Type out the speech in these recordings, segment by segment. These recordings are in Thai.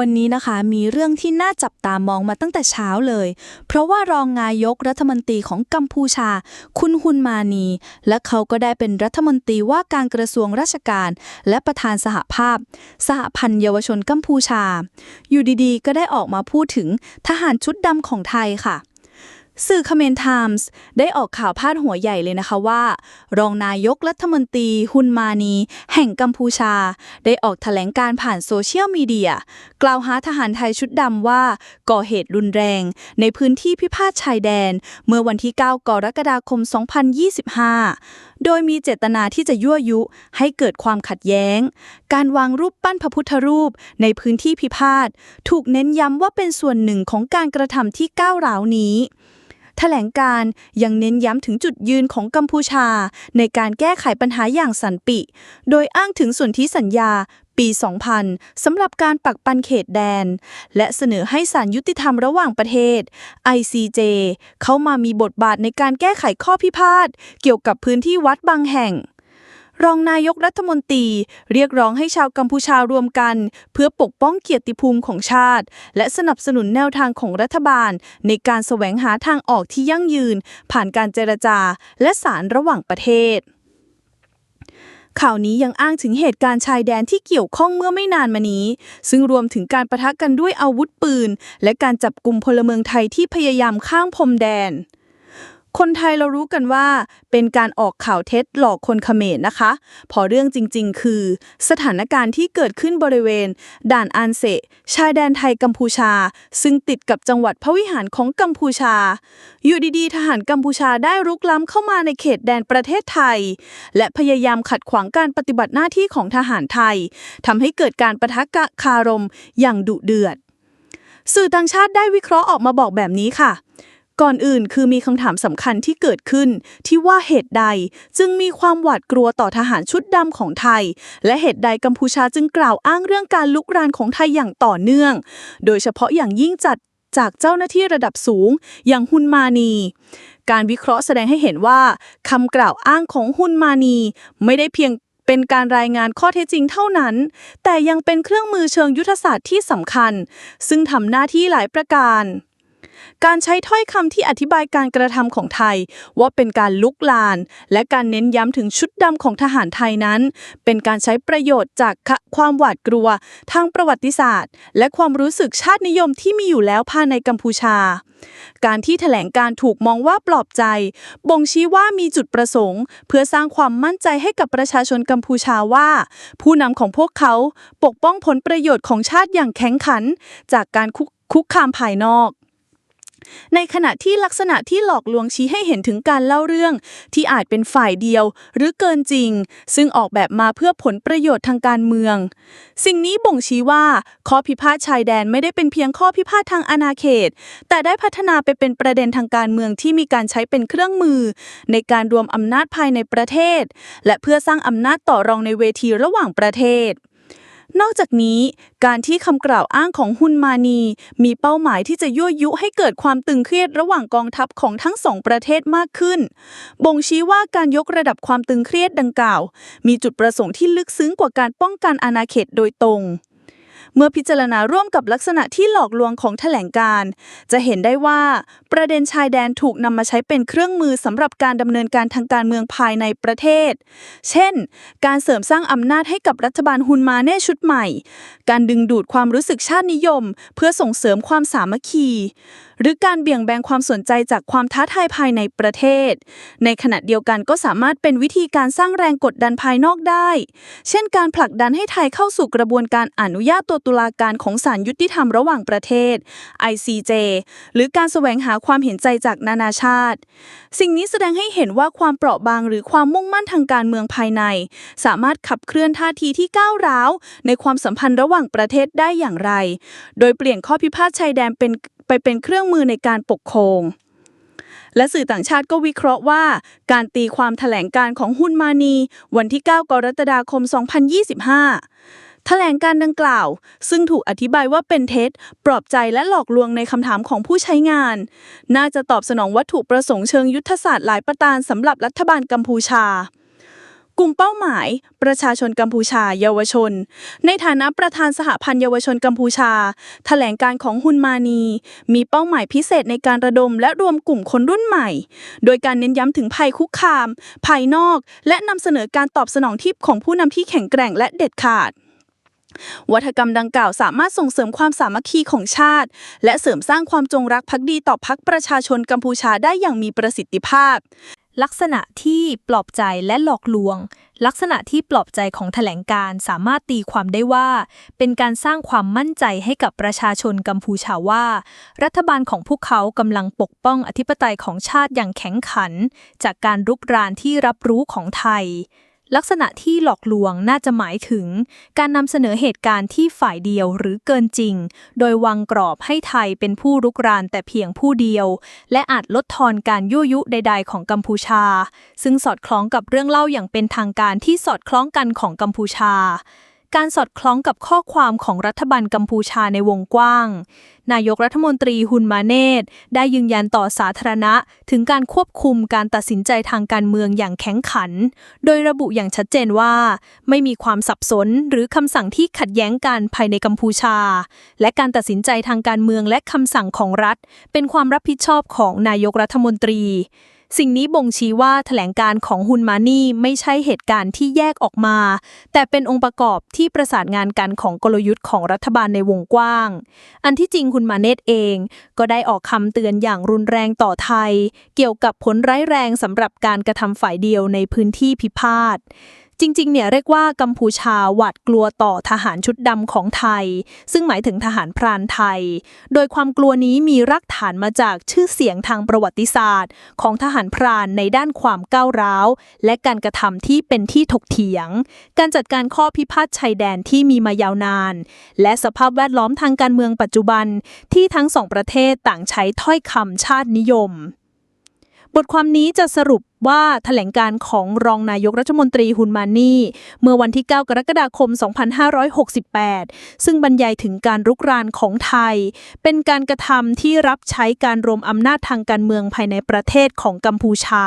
วันนี้นะคะมีเรื่องที่น่าจับตามองมาตั้งแต่เช้าเลย เพราะว่ารองนายกรัฐมนตรีของกัมพูชา คุณฮุนมานี และเขาก็ได้เป็นรัฐมนตรีว่าการกระทรวงราชการ และประธานสหภาพ สหพันธ์เยาวชนกัมพูชา อยู่ดีๆ ก็ได้ออกมาพูดถึงทหารชุดดำของไทยค่ะ สื่อคเมนไทมส์ได้ออกข่าวพาดหัวใหญ่เลยนะคะว่า รองนายกรัฐมนตรีฮุนมานี แห่งกัมพูชา ได้ออกแถลงการผ่านโซเชียลมีเดีย กล่าวหาทหารไทยชุดดำว่า ก่อเหตุรุนแรง ในพื้นที่พิพาทชายแดน เมื่อวันที่ 9 กรกฎาคม 2025 โดยมีเจตนาที่จะยั่วยุให้เกิดความขัดแย้ง การวางรูปปั้นพระพุทธรูปในพื้นที่พิพาทถูกเน้นย้ำว่าเป็นส่วนหนึ่งของการกระทำที่ก้าวร้าวนี้ แถลงการยังเน้นย้ำถึงจุดยืนของกัมพูชา ในการแก้ไขปัญหาอย่างสันติ โดยอ้างถึงส่วนที่สัญญาปี 2000 สำหรับการปักปันเขตแดน และเสนอให้ศาลยุติธรรมระหว่างประเทศ ICJ เข้ามามีบทบาทในการแก้ไขข้อพิพาท เกี่ยวกับพื้นที่วัดบางแห่ง รองนายกรัฐมนตรี เรียกร้องให้ชาวกัมพูชารวมกัน เพื่อปกป้องเกียรติภูมิของชาติ และสนับสนุนแนวทางของรัฐบาล ในการแสวงหาทางออกที่ยั่งยืน ผ่านการเจรจา และสารระหว่างประเทศข่าวนี้ยังอ้างถึงเหตุการณ์ชายแดนที่เกี่ยวข้องเมื่อไม่นานมานี้ ซึ่งรวมถึงการประทะกันด้วยอาวุธปืน และการจับกลุ่มพลเมืองไทยที่พยายามข้ามพรมแดน คนไทยเรารู้กันว่า เป็นการออกข่าวเท็จหลอกคนเขมรนะคะ พอเรื่องจริงๆ คือ สถานการณ์ที่เกิดขึ้นบริเวณ ด่านอันเซชายแดนไทยกัมพูชา ซึ่งติดกับจังหวัดพระวิหารของกัมพูชา อยู่ดีๆ ทหารกัมพูชาได้รุกล้ำเข้ามาในเขตแดนประเทศไทย และพยายามขัดขวางการปฏิบัติหน้าที่ของทหารไทยทำให้เกิดการประทะกะคารมอย่างดุเดือด สื่อต่างชาติได้วิเคราะห์ออกมาบอกแบบนี้ค่ะ ก่อนอื่นคือมีคำถามสำคัญที่เกิดขึ้น ที่ว่าเหตุใดจึงมีความหวาดกลัวต่อทหารชุดดำของไทย และเหตุใดกัมพูชาจึงกล่าวอ้างเรื่องการลุกรานของไทยอย่างต่อเนื่อง โดยเฉพาะอย่างยิ่งจัดจากเจ้าหน้าที่ระดับสูง อย่างฮุนมานี การวิเคราะห์แสดงให้เห็นว่าคำกล่าวอ้างของฮุนมานี ไม่ได้เพียงเป็นการรายงานข้อเท็จจริงเท่านั้น แต่ยังเป็นเครื่องมือเชิงยุทธศาสตร์ที่สำคัญ ซึ่งทำหน้าที่หลายประการ การใช้ถ้อยคำที่อธิบายการกระทำของไทย ว่าเป็นการลุกลาน และการเน้นย้ำถึงชุดดำของทหารไทยนั้น เป็นการใช้ประโยชน์จากความหวาดกลัว ทางประวัติศาสตร์ และความรู้สึกชาตินิยมที่มีอยู่แล้วภายในกัมพูชา การที่แถลงการถูกมองว่าปลอบใจ บ่งชี้ว่ามีจุดประสงค์ เพื่อสร้างความมั่นใจให้กับประชาชนกัมพูชาว่า ผู้นำของพวกเขาปกป้องผลประโยชน์ของชาติอย่างแข็งขัน จากการคุกคามภายนอก ในขณะที่ลักษณะที่หลอกลวงชี้ให้เห็นถึงการเล่าเรื่อง ที่อาจเป็นฝ่ายเดียว หรือเกินจริง ซึ่งออกแบบมาเพื่อผลประโยชน์ทางการเมือง สิ่งนี้บ่งชี้ว่า ข้อพิพาทชายแดนไม่ได้เป็นเพียงข้อพิพาททางอาณาเขต แต่ได้พัฒนาไปเป็นประเด็นทางการเมืองที่มีการใช้เป็นเครื่องมือ ในการรวมอำนาจภายในประเทศ และเพื่อสร้างอำนาจต่อรองในเวทีระหว่างประเทศ นอกจากนี้ การที่คำกล่าวอ้างของฮุนมานี มีเป้าหมายที่จะยั่วยุให้เกิดความตึงเครียดระหว่างกองทัพของทั้งสองประเทศมากขึ้น บ่งชี้ว่าการยกระดับความตึงเครียดดังกล่าว มีจุดประสงค์ที่ลึกซึ้งกว่าการป้องกันอาณาเขตโดยตรง เมื่อพิจารณาร่วมกับลักษณะที่หลอกลวงของแถลงการ จะเห็นได้ว่าประเด็นชายแดนถูกนำมาใช้เป็นเครื่องมือสำหรับการดำเนินการทางการเมืองภายในประเทศ เช่น การเสริมสร้างอำนาจให้กับรัฐบาลฮุนมาเน่ชุดใหม่ การดึงดูดความรู้สึกชาตินิยม เพื่อส่งเสริมความสามัคคี หรือการเบี่ยงแบนความสนใจจากความท้าทายภายในประเทศ ในขณะเดียวกันก็สามารถเป็นวิธีการสร้างแรงกดดันภายนอกได้ เช่น การผลักดันให้ไทยเข้าสู่กระบวนการอนุญาตตัวตุลาการของศาลยุติธรรมระหว่างประเทศ ICJ หรือการแสวงหาความเห็นใจจากนานาชาติ สิ่งนี้แสดงให้เห็นว่าความเปราะบางหรือความมุ่งมั่นทางการเมืองภายใน สามารถขับเคลื่อนท่าทีที่ก้าวร้าว ในความสัมพันธ์ระหว่างประเทศได้อย่างไร โดยเปลี่ยนข้อพิพาทชายแดนเป็น ไปเป็นเครื่องมือในการปกครองและสื่อต่างชาติก็วิเคราะห์ว่า การตีความแถลงการของฮุนมานี วันที่ 9 กรกฎาคม 2025 แถลงการดังกล่าว ซึ่งถูกอธิบายว่าเป็นเท็จ ปลอบใจและหลอกลวงในคำถามของผู้ใช้งาน น่าจะตอบสนองวัตถุประสงค์เชิงยุทธศาสตร์หลายประการสำหรับรัฐบาลกัมพูชา กลุ่มเป้าหมาย ประชาชนกัมพูชาเยาวชน ในฐานะประธานสหพันธ์เยาวชนกัมพูชา แถลงการของฮุนมานี มีเป้าหมายพิเศษในการระดมและรวมกลุ่มคนรุ่นใหม่ โดยการเน้นย้ำถึงภัยคุกคาม ภายนอก และนำเสนอการตอบสนองที่ของผู้นำที่แข็งแกร่งและเด็ดขาดวัฒกรรมดังกล่าวสามารถส่งเสริมความสามัคคีของชาติ และเสริมสร้างความจงรักภักดีต่อพรรคประชาชนกัมพูชาได้อย่างมีประสิทธิภาพ ลักษณะที่ปลอบใจและหลอกลวง ลักษณะที่ปลอบใจของแถลงการสามารถตีความได้ว่า เป็นการสร้างความมั่นใจให้กับประชาชนกัมพูชาว่า รัฐบาลของพวกเขากำลังปกป้องอธิปไตยของชาติอย่างแข็งขัน จากการรุกรานที่รับรู้ของไทย ลักษณะที่หลอกลวงน่าจะหมายถึง การนำเสนอเหตุการณ์ที่ฝ่ายเดียวหรือเกินจริง โดยวางกรอบให้ไทยเป็นผู้รุกรานแต่เพียงผู้เดียว และอาจลดทอนการยั่วยุใด ๆ ของกัมพูชา ซึ่งสอดคล้องกับเรื่องเล่าอย่างเป็นทางการที่สอดคล้องกันของกัมพูชา การสอดคล้องกับข้อความของรัฐบาลกัมพูชาในวงกว้าง นายกรัฐมนตรีฮุนมาเนตได้ยืนยันต่อสาธารณะ ถึงการควบคุมการตัดสินใจทางการเมืองอย่างแข็งขัน โดยระบุอย่างชัดเจนว่า ไม่มีความสับสนหรือคำสั่งที่ขัดแย้งกันภายในกัมพูชา และการตัดสินใจทางการเมืองและคำสั่งของรัฐ เป็นความรับผิดชอบของนายกรัฐมนตรี สิ่งนี้บ่งชี้ว่าแถลงการของฮุนมานี่ไม่ใช่เหตุการณ์ที่แยกออกมา แต่เป็นองค์ประกอบที่ประสานงานกันของกลยุทธ์ของรัฐบาลในวงกว้าง อันที่จริงคุณมาเนตเอง ก็ได้ออกคำเตือนอย่างรุนแรงต่อไทย เกี่ยวกับผลร้ายแรงสำหรับการกระทำฝ่ายเดียวในพื้นที่พิพาท จริงๆ เนี่ยเรียกว่ากัมพูชาหวาดกลัวต่อทหารชุดดำของไทย ซึ่งหมายถึงทหารพรานไทย โดยความกลัวนี้มีรากฐานมาจากชื่อเสียงทางประวัติศาสตร์ ของทหารพรานในด้านความก้าวร้าว และการกระทำที่เป็นที่ถกเถียง การจัดการข้อพิพาทชายแดนที่มีมายาวนาน และสภาพแวดล้อมทางการเมืองปัจจุบัน ที่ทั้งสองประเทศต่างใช้ถ้อยคำชาตินิยม บทความนี้จะสรุป ว่าแถลงการของรองนายกรัฐมนตรีฮุนมานีเมื่อวันที่ 9 กรกฎาคม 2568 ซึ่งบรรยายถึงการรุกรานของไทย เป็นการกระทำที่รับใช้การรวมอำนาจทางการเมืองภายในประเทศของกัมพูชา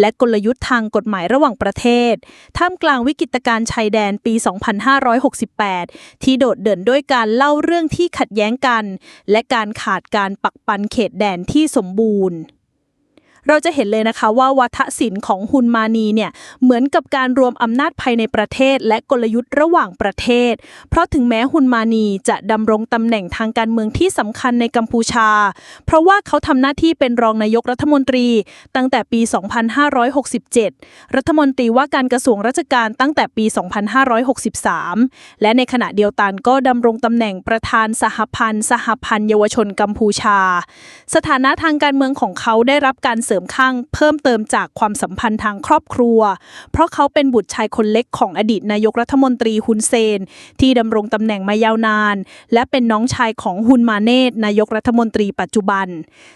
และกลยุทธ์ทางกฎหมายระหว่างประเทศ ท่ามกลางวิกฤตการ์ชายแดนปี 2568 ที่โดดเด่นด้วยการเล่าเรื่องที่ขัดแย้งกัน และการขาดการปักปันเขตแดนที่สมบูรณ์ เราจะเห็นเลยนะคะว่าวัฒศิลป์ของฮุนมานีเนี่ยเหมือนกับการรวมอำนาจภายในประเทศ และกลยุทธ์ระหว่างประเทศ เพราะถึงแม้ฮุนมานีจะดำรงตำแหน่งทางการเมืองที่สำคัญในกัมพูชา เพราะว่าเขาทำหน้าที่เป็นรองนายกรัฐมนตรี ตั้งแต่ปี 2567 รัฐมนตรีว่าการกระทรวงราชการตั้งแต่ปี 2563 และในขณะเดียวกันก็ดำรงตำแหน่งประธานสหพันธ์ สหพันธ์เยาวชนกัมพูชา สถานะทางการเมืองของเขาได้รับการเสริมข้างเพิ่มเติมจากความสัมพันธ์ทางครอบครัว เพราะเขาเป็นบุตรชายคนเล็กของอดีตนายกรัฐมนตรีฮุนเซน ที่ดำรงตำแหน่งมายาวนาน และเป็นน้องชายของฮุนมาเนตนายกรัฐมนตรีปัจจุบัน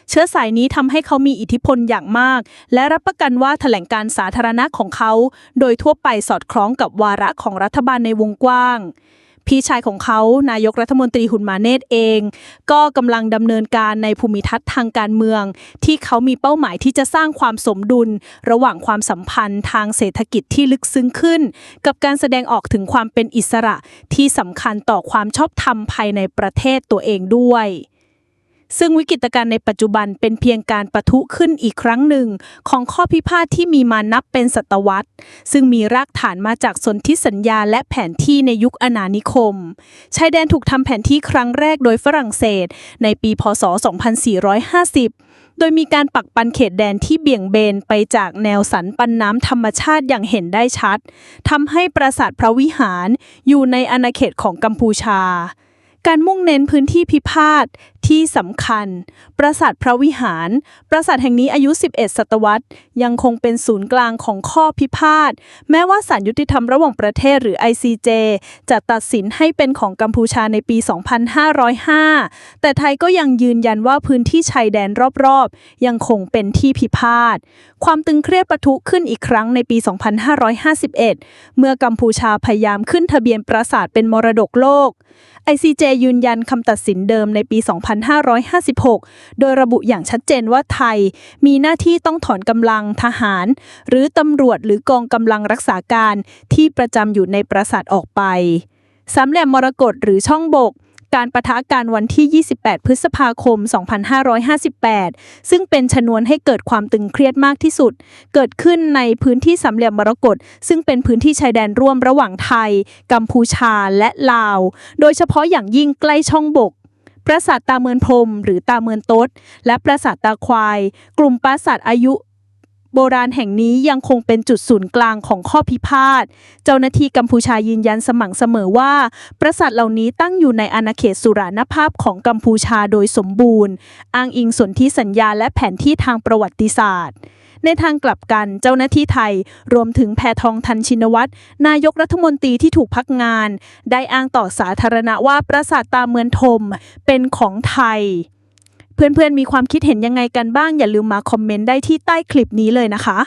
เชื้อสายนี้ทำให้เขามีอิทธิพลอย่างมาก และรับประกันว่าแถลงการสาธารณะของเขา โดยทั่วไปสอดคล้องกับวาระของรัฐบาลในวงกว้าง พี่ชายของเขานายกรัฐมนตรีหุนมาเนตเอง ก็กำลังดำเนินการในภูมิทัศน์ทางการเมือง ที่เขามีเป้าหมายที่จะสร้างความสมดุล ระหว่างความสัมพันธ์ทางเศรษฐกิจที่ลึกซึ้งขึ้น กับการแสดงออกถึงความเป็นอิสระที่สำคัญต่อความชอบธรรมภายในประเทศตัวเองด้วย ซึ่งวิกฤตการณ์ในปัจจุบันเป็นเพียงการประทุขึ้นอีกครั้งหนึ่ง ของข้อพิพาทที่มีมานับเป็นศตวรรษ ซึ่งมีรากฐานมาจากสนธิสัญญาและแผนที่ในยุคอาณานิคม ชายแดนถูกทำแผนที่ครั้งแรกโดยฝรั่งเศส ในปีพศ 2450โดยมีการปักปันเขตแดนที่เบี่ยงเบนไปจากแนวสันปันน้ำธรรมชาติอย่างเห็นได้ชัด ทำให้ปราสาทพระวิหารอยู่ในอาณาเขตของกัมพูชา การมุ่งเน้นพื้นที่พิพาทที่สำคัญ ปราสาทพระวิหาร ปราสาทแห่งนี้อายุ 11 ศตวรรษ ยังคงเป็นศูนย์กลางของข้อพิพาท แม้ว่าศาลยุติธรรมระหว่างประเทศหรือ ICJ จะตัดสินให้เป็นของกัมพูชาในปี 2505 แต่ไทยก็ยังยืนยันว่าพื้นที่ชายแดนรอบๆ ยังคงเป็นที่พิพาท ความตึงเครียดปะทุขึ้นอีกครั้งในปี 2551 เมื่อกัมพูชาพยายามขึ้นทะเบียนปราสาทเป็นมรดกโลก ICJ ยืนยันคำตัดสินเดิมในปี 2 2556 โดยระบุอย่างชัดเจนว่าไทย มีหน้าที่ต้องถอนกำลังทหาร หรือตำรวจหรือกองกำลังรักษาการที่ประจำอยู่ในปราสาทออกไป สามเหลี่ยมมรกตหรือช่องบกการประทะการวันที่ 28 พฤษภาคม 2558 ซึ่งเป็นชนวนให้เกิดความตึงเครียดมากที่สุด เกิดขึ้นในพื้นที่สามเหลี่ยมมรกต ซึ่งเป็นพื้นที่ชายแดนร่วมระหว่างไทย กัมพูชาและลาว โดยเฉพาะอย่างยิ่งใกล้ช่องบก ปราสาทตาเมือนพรมหรือตาเมือนโตดและปราสาทตาควาย กลุ่มปราสาทอายุโบราณแห่งนี้ยังคงเป็นจุดศูนย์กลางของข้อพิพาท เจ้าหน้าที่กัมพูชายืนยันสม่ำเสมอว่า ปราสาทเหล่านี้ตั้งอยู่ในอาณาเขตสุราณภาพของกัมพูชาโดยสมบูรณ์ อ้างอิงสนธิสัญญาและแผนที่ทางประวัติศาสตร์ ในทางกลับกันเจ้าหน้าที่ไทย รวมถึงแพทองทันชินวัตรนายกรัฐมนตรีที่ถูกพักงาน ได้อ้างต่อสาธารณะว่าปราสาทตาเมือนทมเป็นของไทย เพื่อนๆมีความคิดเห็นยังไงกันบ้างอย่าลืมมาคอมเมนต์ได้ที่ใต้คลิปนี้เลยนะคะ